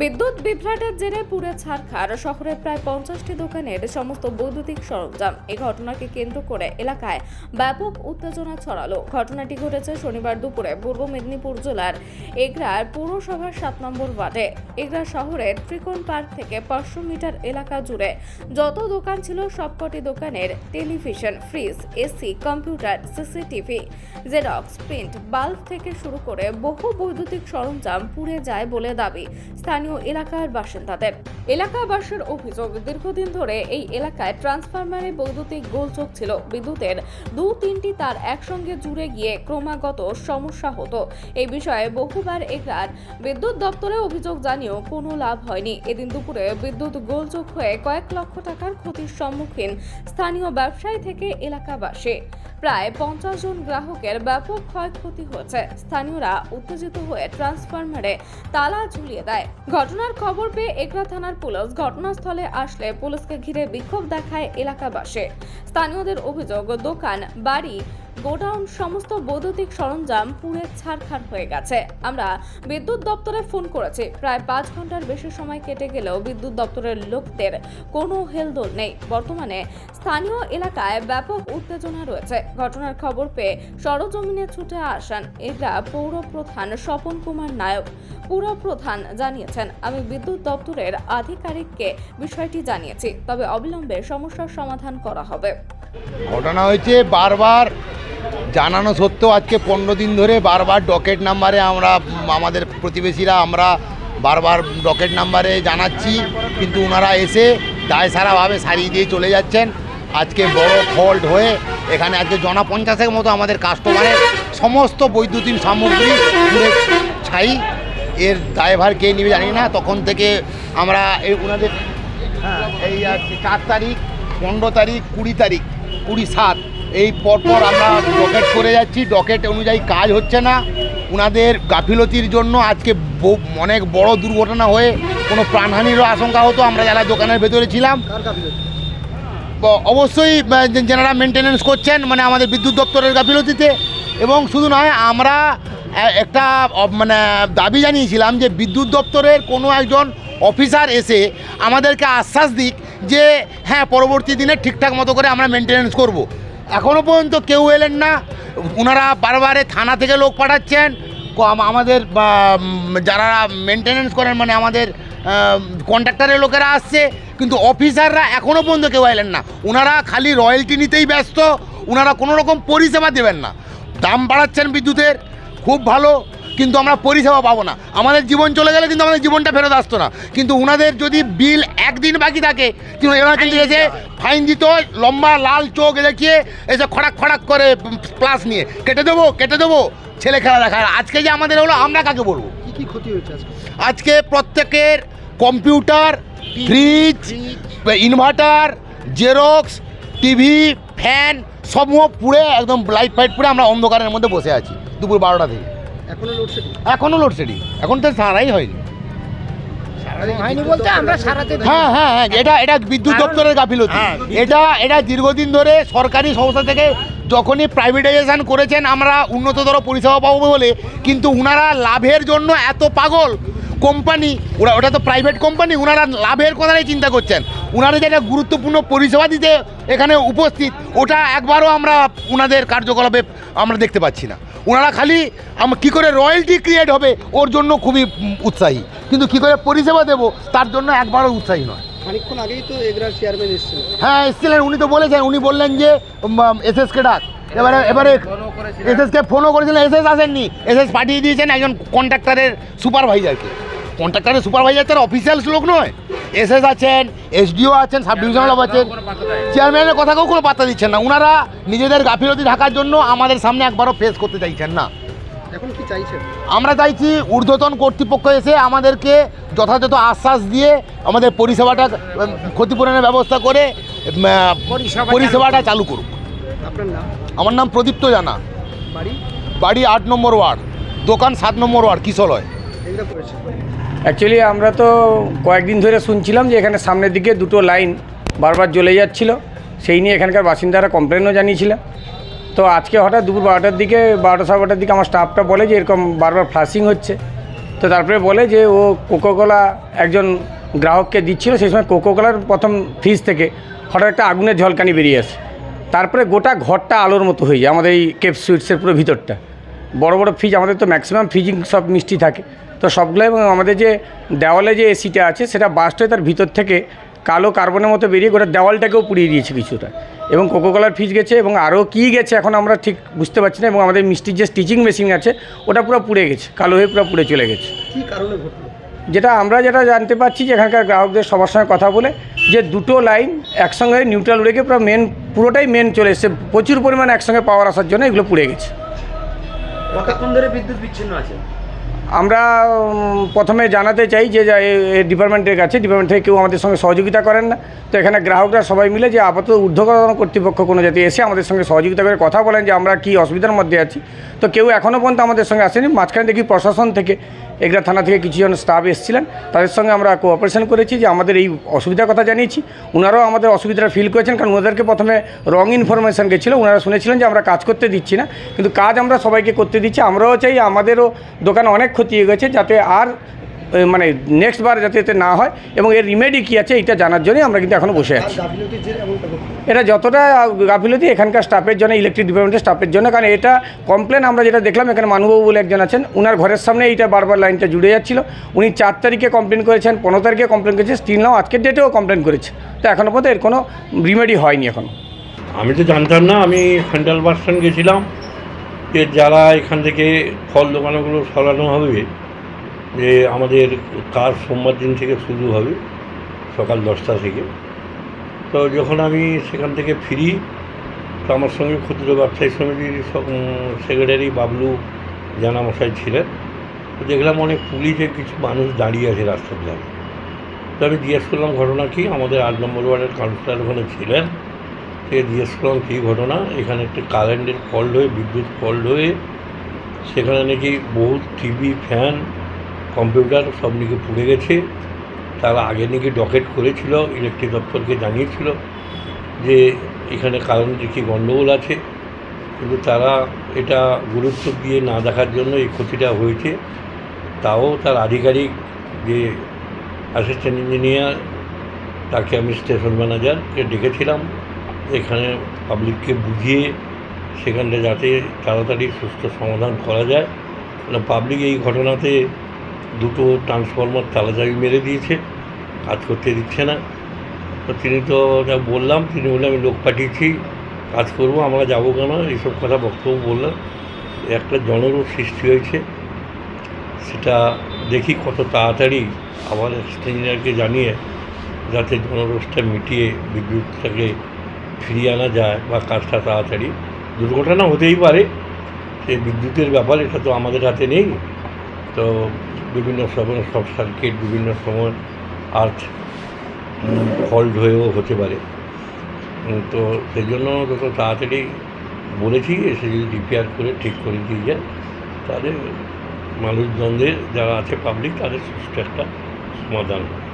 বিদ্যুৎ বিভ্রাটের জেরে পুরে ছাড়খার শহরের প্রায় পঞ্চাশটি দোকানের সমস্ত বৈদ্যুতিক সরঞ্জাম এই ঘটনাকে কেন্দ্র করে এলাকায় ব্যাপক উত্তেজনা ছড়ালো। ঘটনাটি ঘটেছে শনিবার দুপুরে পূর্ব মেদিনীপুর জেলার এগরার পৌরসভার সাত নম্বর ওয়ার্ডে। এগরা শহরের ত্রিকোণ পার্ক থেকে পাঁচশো মিটার এলাকা জুড়ে যত দোকান ছিল সবকটি দোকানের television, fridge, AC, computer, CCTV, xerox, print, bulb থেকে শুরু করে বহু বৈদ্যুতিক সরঞ্জাম পুড়ে যায় বলে দাবি। স্থানীয় এলাকার বাসিন্দাদের। এলাকাবাসীর অভিযোগ, দীর্ঘদিন ধরে এই এলাকায় ট্রান্সফরমারে বৈদ্যুতিক গোলযোগ ছিল। বিদ্যুতের দু তিনটি তার একসঙ্গে জুড়ে গিয়ে ক্রমাগত সমস্যা হতো। এই বিষয়ে বহুবার এগরার বিদ্যুৎ দপ্তরে অভিযোগ জানিয়েও কোনো লাভ হয়নি। এদিন দুপুরে বিদ্যুৎ গোলযোগ হয়ে কয়েক লক্ষ টাকার ক্ষতির সম্মুখীন স্থানীয় ব্যবসায়ী থেকে এলাকাবাসী। প্রায় পঞ্চাশ জন গ্রাহকের ব্যাপক ক্ষয়ক্ষতি হয়েছে। স্থানীয়রা উত্তেজিত হয়ে ট্রান্সফরমারে তালা ঝুলিয়ে দেয়। ঘটনার খবর পেয়ে একরা থানার পুলিশ ঘটনাস্থলে আসলে পুলিশকে ঘিরে বিক্ষোভ দেখায় এলাকাবাসী। স্থানীয়দের অভিযোগ, দোকান, বাড়ি গোডাউন সমস্ত বৈদ্যুতিক সরঞ্জাম পুড়ে ছারখার হয়ে গেছে। আমরা বিদ্যুৎ দপ্তরে ফোন করেছি। প্রায় পাঁচ ঘণ্টার বেশি সময় কেটে গেলেও বিদ্যুৎ দপ্তরের লোকদের কোনো হেলদোল নেই। বর্তমানে স্থানীয় এলাকায় ব্যাপক উত্তেজনা রয়েছে। ঘটনার খবর পেয়ে সরজমিনে ছুটে আসেন এরা পৌর প্রধান স্বপন কুমার নায়ক। পুর প্রধান জানিয়েছেন, আমি বিদ্যুৎ দপ্তরের আধিকারিককে বিষয়টি জানিয়েছি, তবে অবিলম্বে সমস্যার সমাধান করা হবে। ঘটনা হয়েছে বারবার জানানো সত্ত্বেও আজকে পনেরো দিন ধরে বারবার ডকেট নাম্বারে আমরা, আমাদের প্রতিবেশীরা আমরা বারবার ডকেট নাম্বারে জানাচ্ছি, কিন্তু ওনারা এসে দায় সারাভাবে সারিয়ে দিয়ে চলে যাচ্ছেন। আজকে বড় ফল্ট হয়ে এখানে আজকে জনা পঞ্চাশের মতো আমাদের কাস্টমারের সমস্ত বৈদ্যুতিক সামগ্রী ছাই। এর দায়ভার কে নিবে জানি না, তখন থেকে আমরা এই ওনাদের হ্যাঁ এই চার তারিখ, পনেরো তারিখ, কুড়ি তারিখ, কুড়ি সাত এই পরপর আমরা ডকেট করে যাচ্ছি। ডকেট অনুযায়ী কাজ হচ্ছে না। ওনাদের গাফিলতির জন্য আজকে অনেক বড় দুর্ঘটনা হয়ে কোনো প্রাণহানিরও আশঙ্কা হতো। আমরা যারা দোকানের ভেতরে ছিলাম। অবশ্যই যেনারা মেনটেনেন্স করছেন মানে আমাদের বিদ্যুৎ দপ্তরের গাফিলতিতে। এবং শুধু নয় আমরা একটা মানে দাবি জানিয়েছিলাম যে বিদ্যুৎ দপ্তরের কোনো একজন অফিসার এসে আমাদেরকে আশ্বাস দিক যে হ্যাঁ পরবর্তী দিনে ঠিকঠাক মতো করে আমরা মেনটেনেন্স করব। এখনও পর্যন্ত কেউ এলেন না। ওনারা বারবারে থানা থেকে লোক পাঠাচ্ছেন। আমাদের যারা মেনটেনেন্স করেন মানে আমাদের কন্ট্রাক্টারের লোকেরা আসছে, কিন্তু অফিসাররা এখনও পর্যন্ত কেউ এলেন না। ওনারা খালি রয়্যালটি নিতেই ব্যস্ত ওনারা কোনো রকম পরিষেবা দেবেন না। দাম বাড়াচ্ছেন বিদ্যুতের, খুব ভালো। কিন্তু আমরা পরিষেবা পাবো না। আমাদের জীবন চলে গেলে কিন্তু আমাদের জীবনটা ফেরত আসতো না। কিন্তু ওনাদের যদি বিল একদিন বাকি থাকে কিন্তু এনারা কিন্তু এসে ফাইন দিত লম্বা লাল চোখ দেখিয়ে এসে খড়াক খড়াক করে প্লাস নিয়ে। কেটে দেবো কেটে দেবো ছেলে খেলা দেখা আজকে যে আমাদের হলো আমরা কাকে বলব? কি কি ক্ষতি হয়েছে আজকে? আজকে প্রত্যেকের computer fridge inverter xerox TV fan সমূহ পুড়ে একদম লাইট ফাইট পুড়ে আমরা অন্ধকারের মধ্যে বসে আছি দুপুর বারোটা থেকে। এখনও লোডশেডিং এখনও লোডশেডিং এখন তো সারাই হয়নি। হয়নি বলতে আমরা সারাতে হ্যাঁ হ্যাঁ হ্যাঁ এটা এটা বিদ্যুৎ দপ্তরের গাফিলতি। এটা এটা দীর্ঘদিন ধরে সরকারি সংস্থা থেকে যখনই প্রাইভেটাইজেশন করেছেন আমরা উন্নততর পরিষেবা পাবো বলে কিন্তু উনারা লাভের জন্য এত পাগল কোম্পানি ওরা ওটা তো প্রাইভেট কোম্পানি ওনারা লাভের কথাটাই চিন্তা করছেন। ওনারা যেটা গুরুত্বপূর্ণ পরিষেবা দিতে এখানে উপস্থিত ওটা একবারও আমরা ওনাদের কার্যকলাপে আমরা দেখতে পাচ্ছি না। ওনারা খালি আম- কী করে রয়্যালটি ক্রিয়েট হবে ওর জন্য খুবই উৎসাহী। কিন্তু কী করে পরিষেবা দেব তার জন্য একবারও উৎসাহী নয়। খানিকক্ষণ আগেই তো এগরার চেয়ারম্যান হ্যাঁ এসেছিলেন উনি তো বলেছেন উনি বললেন যে এসএসকে ডাক। এবারে এবারে এসএসকে ফোনও করেছিলেন এসএস আসেননি। এস এস পাঠিয়ে দিয়েছেন একজন কন্ট্রাক্টরের সুপারভাইজারকে কন্ট্রাক্টরের সুপারভাইজার তার অফিসিয়াল লোক নয়। এসএস আছেন এসডিও আছেন সাব ডিভিশনাল আছেন। চেয়ারম্যানের কথাকেও কোনো পাত্তা দিচ্ছেন না। ওনারা নিজেদের গাফিলতি ঢাকার জন্য আমাদের সামনে একবারও ফেস করতে চাইছেন না। এখন কি চাইছেন? আমরা চাইছি ঊর্ধ্বতন কর্তৃপক্ষ এসে আমাদেরকে যথাযথ আশ্বাস দিয়ে আমাদের পরিষেবাটা ক্ষতিপূরণের ব্যবস্থা করে পরিষেবাটা চালু করুক। আপনার নাম? আমার নাম প্রদীপ্ত জানা। বাড়ি? বাড়ি আট নম্বর ওয়ার্ড। দোকান সাত নম্বর ওয়ার্ড কিশলয়। অ্যাকচুয়ালি আমরা তো কয়েকদিন ধরে শুনছিলাম যে এখানে সামনের দিকে দুটো লাইন বারবার জ্বলে যাচ্ছিল। সেই নিয়ে এখানকার বাসিন্দারা কমপ্লেনও জানিয়েছিলাম তো আজকে হঠাৎ দুপুর বারোটার দিকে, বারোটা সাড়ে বারোটার দিকে আমার স্টাফটা বলে যে এরকম বারবার ফ্লাশিং হচ্ছে। তো তারপরে বলে যে ও কোকোকোলা একজন গ্রাহককে দিচ্ছিল, সেই সময় কোকোকোলার প্রথম ফ্রিজ থেকে হঠাৎ একটা আগুনের ঝলকানি বেরিয়ে আসে। তারপরে গোটা ঘরটা আলোর মতো হয়ে যায়, আমাদের এই কেপ সুইটসের পুরো ভিতরটা। বড় বড় ফ্রিজ আমাদের তো ম্যাক্সিমাম ফ্রিজিং সব মিষ্টি থাকে। তো সবগুলো এবং আমাদের যে দেওয়ালে যে এসিটা আছে সেটা বাস্ট হয়ে তার ভিতর থেকে কালো কার্বনের মতো বেরিয়ে গোটা দেওয়ালটাকেও পুড়িয়ে দিয়েছে কিছুটা। এবং কোকোকলার ফ্রিজ গেছে এবং আরও কী গেছে এখন আমরা ঠিক বুঝতে পারছি না এবং আমাদের মিষ্টির যে স্টিচিং মেশিন আছে ওটা পুরো পুড়ে গেছে কালো হয়ে পুরো পুড়ে চলে গেছে। কি কারণে ঘটলো? যেটা আমরা যেটা জানতে পারছি যে এখানকার গ্রাহকদের সবার সঙ্গে কথা বলে যে দুটো লাইন একসঙ্গে নিউট্রাল উড়ে গিয়ে পুরো মেন পুরোটাই মেন চলে এসেছে প্রচুর পরিমাণে একসঙ্গে পাওয়ার আসার জন্য এগুলো পুড়ে গেছে। কতক্ষণ ধরে বিদ্যুৎ বিচ্ছিন্ন আছে? আমরা প্রথমে জানাতে চাই যে ডিপার্টমেন্টের কাছে, ডিপার্টমেন্ট থেকে কেউ আমাদের সঙ্গে সহযোগিতা করেন না। তো এখানে গ্রাহকরা সবাই মিলে যে আপাতত ঊর্ধ্বতন কর্তৃপক্ষ কোনো যাতে এসে আমাদের সঙ্গে সহযোগিতা করে কথা বলেন যে আমরা কি অসুবিধার মধ্যে আছি। তো কেউ এখনও পর্যন্ত আমাদের সঙ্গে আসেনি। মাঝখানে দেখি প্রশাসন থেকে এগরা থানা থেকে কিছুজন স্টাফ এসেছিলেন। তাদের সঙ্গে আমরা কোঅপারেশন করেছি যে আমাদের এই অসুবিধার কথা জানিয়েছি। ওনারাও আমাদের অসুবিধাটা ফিল করেছেন কারণ ওনাদেরকে প্রথমে রং ইনফরমেশান গেছিল। ওনারা শুনেছিলেন যে আমরা কাজ করতে দিচ্ছি না। কিন্তু কাজ আমরা সবাইকে করতে দিচ্ছি। আমরাও চাই আমাদেরও দোকান অনেক ক্ষতি হয়ে গেছে যাতে আর মানে নেক্সট বার যাতে এতে না হয় এবং এর রিমেডি কী আছে এটা জানার জন্যই আমরা কিন্তু এখনও বসে আছি। এটা যতটা গাফিলতি এখানকার স্টাফের জন্য ইলেকট্রিক ডিপার্টমেন্টের স্টাফের জন্য, কারণ এটা কমপ্লেন আমরা যেটা দেখলাম, এখানে মানুবাবু বলে একজন আছেন ওনার ঘরের সামনে এইটা বারবার লাইনটা জুড়ে যাচ্ছিল। উনি চার তারিখে কমপ্লেন করেছেন, পনেরো তারিখে কমপ্লেন করেছেন স্টিল নাও আজকের ডেটেও কমপ্লেন করেছে। তো এখনও পর্যন্ত এর কোনো রিমেডি হয়নি এখন। আমি তো জানতাম না, আমি সেন্ট্রাল বাস স্ট্যান্ড গেছিলাম, যে যারা এখান থেকে ফল দোকানগুলো সরানো হবে যে আমাদের কাজ সোমবার দিন থেকে শুরু হবে, সকাল দশটা থেকে। তো যখন আমি সেখান থেকে ফিরি, তো আমার সঙ্গে ক্ষুদ্র ব্যবসায়ী সমিতির সেক্রেটারি বাবলু জানামশাই ছিলেন। তো দেখলাম অনেক পুলিশে কিছু মানুষ দাঁড়িয়ে আছে রাস্তার ধারে। তো আমি জিজ্ঞেস করলাম, ঘটনা কি? আমাদের আট নম্বর ওয়ার্ডের কাউন্সিলর ওখানে ছিলেন। সে জিজ্ঞেস করলাম, কী ঘটনা? এখানে একটা কারেন্টের ফল্ট হয়ে, বিদ্যুৎ ফল্ট হয়ে, সেখানে নাকি বহু টিভি ফ্যান কম্পিউটার সব নাকি পুড়ে গেছে। তারা আগে নাকি ডকেট করেছিল, ইলেকট্রিক দপ্তরকে জানিয়েছিল যে এখানে কারেন্টের কি গণ্ডগোল আছে। কিন্তু তারা এটা গুরুত্ব দিয়ে না দেখার জন্য এই ক্ষতিটা হয়েছে। তাও তার আধিকারিক যে অ্যাসিস্ট্যান্ট ইঞ্জিনিয়ার, তাকে আমি স্টেশন ম্যানেজারকে ডেকেছিলাম। এখানে পাবলিককে বুঝিয়ে সেখানটা যাতে তাড়াতাড়ি সুস্থ সমাধান করা যায়। মানে পাবলিক এই ঘটনাতে দুটো ট্রান্সফরমার তালাচাবি মেরে দিয়েছে, কাজ করতে দিচ্ছে না। তো তিনি তো যা বললাম, তিনি বললেন, আমি লোক পাঠিয়েছি, কাজ করব, আমরা যাব কেন? এইসব কথা বক্তব্য বললাম একটা জনরোষ সৃষ্টি হয়েছে। সেটা দেখি কত তাড়াতাড়ি আবার ইঞ্জিনিয়ারকে জানিয়ে যাতে জনরোষটা মিটিয়ে বিদ্যুৎটাকে ফিরিয়ে আনা যায় বা কাজটা তাড়াতাড়ি। দুর্ঘটনা হতেই পারে সেই বিদ্যুতের ব্যাপার, এটা তো আমাদের হাতে নেই। তো বিভিন্ন সময় শর্ট সার্কিট, বিভিন্ন সময় আর্থ ফল্ট হয়েও হতে পারে। তো সেই জন্য যত তাড়াতাড়ি বলেছি, এসে যদি রিপেয়ার করে ঠিক করে দিয়ে যায়, তাহলে মানুষজনদের যারা আছে পাবলিক তাদের সুস্থ একটা সমাধান। হবে